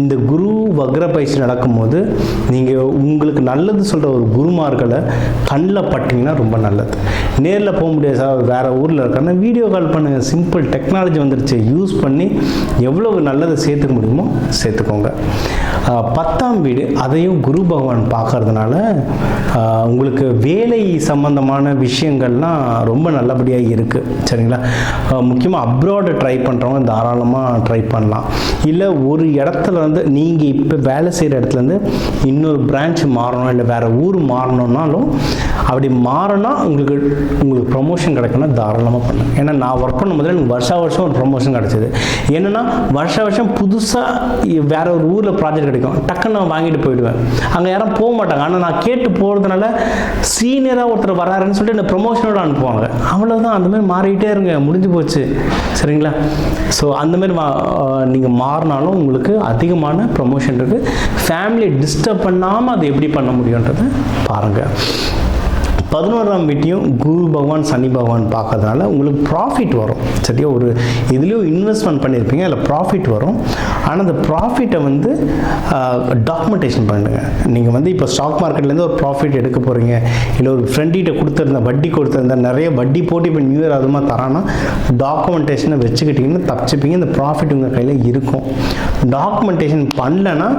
இந்த குரு வக்ர பயிற்சி நடக்கும்போது நீங்கள் உங்களுக்கு நல்லது சொல்கிற ஒரு குருமார்களை கண்ணில் பட்டிங்கன்னா ரொம்ப நல்லது. நேரில் போக முடியாது சார் வேறு ஊரில் இருக்காருன்னா வீடியோ கால் பண்ணுங்கள் சிம்பிள் டெக்னாலஜி வந்துருச்சு. யூஸ் பண்ணி எவ்வளவு நல்லதை சேர்த்துக்க முடியுமோ சேர்த்துக்கோங்க. பத்தாம் வீடு அதையும் குரு பகவான் பார்க்கறதுனால உங்களுக்கு வேலை சம்பந்தமான விஷயங்கள்லாம் ரொம்ப நல்லபடியாக இருக்குது சரிங்களா? முக்கியமாக அப்ராடு ட்ரை பண்ணுறவங்க தாராளமாக ட்ரை பண்ணலாம். இல்லை ஒரு இடத்துல வந்து நீங்கள் இப்போ வேலை செய்கிற இடத்துலேருந்து இன்னொரு பிரான்ச் மாறணும் இல்லை வேறு ஊர் மாறணும்னாலும் அப்படி மாறினா உங்களுக்கு உங்களுக்கு ப்ரொமோஷன் கிடைக்கணும் தாராளமாக பண்ணுங்க. ஏன்னா நான் ஒர்க் பண்ணும்போது எனக்கு வருஷா வருஷம் ஒரு ப்ரொமோஷன் கிடைச்சிது. என்னென்னா வருஷா வருஷம் புதுசாக வேற ஒரு ஊரில் ப்ராஜெக்ட் கிடைக்கும். டக்குன்னு நான் வாங்கிட்டு போயிடுவேன். அங்கே யாரும் போக மாட்டாங்க. ஆனால் நான் கேட்டு போகிறதுனால சீனியராக ஒருத்தர் வராருன்னு சொல்லிட்டு என்னை ப்ரொமோஷனோட அனுப்புவாங்க. அவ்வளோதான் அந்த மாதிரி மாறிக்கிட்டே இருங்க. முடிஞ்சு போச்சு. சரிங்களா? ஸோ அந்த மாதிரி நீங்கள் மாறினாலும் உங்களுக்கு அதிகமான ப்ரொமோஷன் இருக்குது ஃபேமிலியை டிஸ்டர்ப் பண்ணாமல் அதை எப்படி பண்ண முடியுன்றதை பாருங்கள் பதினோராம் வீட்டையும் குரு பகவான் சனி பகவான் பார்க்கறதுனால உங்களுக்கு ப்ராஃபிட் வரும். சரியா? ஒரு இதுலேயும் இன்வெஸ்ட்மெண்ட் பண்ணியிருப்பீங்க அதில் ப்ராஃபிட் வரும். ஆனால் அந்த ப்ராஃபிட்டை வந்து டாக்குமெண்டேஷன் பண்ணுங்க. நீங்கள் வந்து இப்போ ஸ்டாக் மார்க்கெட்லேருந்து ஒரு ப்ராஃபிட் எடுக்க போகிறீங்க இல்லை ஒரு ஃப்ரெண்டிகிட்ட கொடுத்துருந்தா வட்டி கொடுத்துருந்தா நிறைய வட்டி போட்டு இப்போ நியூ இயர் அதுமாக தரானா டாக்குமெண்டேஷனை வச்சுக்கிட்டிங்கன்னா தப்பிச்சுப்பீங்க. இந்த ப்ராஃபிட் உங்கள் கையில் இருக்கும். டாக்குமெண்டேஷன் பண்ணலன்னா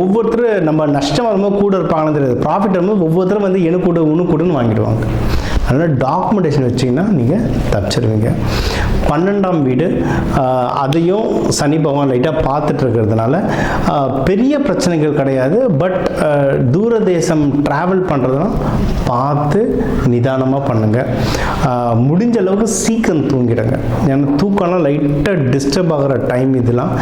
ஒவ்வொருத்தரும் நம்ம நஷ்டம் வரும்போது கூட இருப்பாங்கன்னு தெரியாது. ப்ராஃபிட் வரும்போது ஒவ்வொருத்தரும் வந்து எனக்கு கூட உனக்கு கூடன்னு வாங்கிடுவாங்க அதனால் டாக்குமெண்டேஷன் வச்சிங்கன்னா நீங்கள் தப்பிச்சிருவீங்க. பன்னெண்டாம் வீடு அதையும் சனி பகவான் லைட்டாக பார்த்துட்டு இருக்கிறதுனால பெரிய பிரச்சனைகள் கிடையாது. பட் தூர தேசம் ட்ராவல் பண்ணுறதுலாம் பார்த்து நிதானமாக பண்ணுங்கள் முடிஞ்ச அளவுக்கு சீக்கிரம் தூங்கிடுங்க. ஏன்னா தூக்கம்லாம் லைட்டாக டிஸ்டர்ப் ஆகிற டைம் இதெல்லாம்.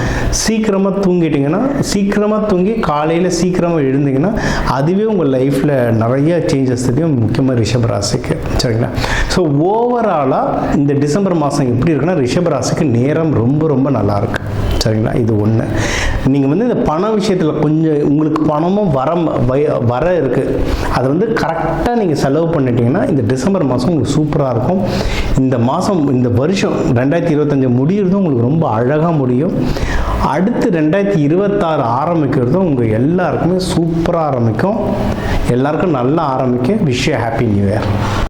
சீக்கிரமாக தூங்கிட்டிங்கன்னா சீக்கிரமாக தூங்கி காலையில் சீக்கிரமாக எழுந்தீங்கன்னா அதுவே உங்கள் லைஃப்பில் நிறைய சேஞ்சஸ் தெரியும் முக்கியமாக ரிஷப் ராசிக்கு. சரிங்களா? ஸோ ஓவராலாக இந்த டிசம்பர் மாதம் எப்படி இருக்குன்னா ரிஷப ராசிக்கு நேரம் ரொம்ப ரொம்ப நல்லாயிருக்கு சரிங்களா? இது ஒன்று நீங்கள் வந்து இந்த பண விஷயத்தில் கொஞ்சம் உங்களுக்கு பணமும் வர வய- வர இருக்குது அதை வந்து கரெக்டாக நீங்கள் செலவு பண்ணிட்டீங்கன்னா இந்த டிசம்பர் மாதம் உங்களுக்கு சூப்பராக இருக்கும். இந்த மாதம் இந்த வருஷம் ரெண்டாயிரத்தி இருபத்தஞ்சு முடியறதும் உங்களுக்கு ரொம்ப அழகாக முடியும். அடுத்து ரெண்டாயிரத்தி இருபத்தாறு ஆரம்பிக்கிறதும் உங்கள் எல்லாருக்குமே சூப்பராக ஆரம்பிக்கும். எல்லாருக்கும் நல்லா ஆரம்பிக்க விஷய ஹாப்பி நியூ இயர்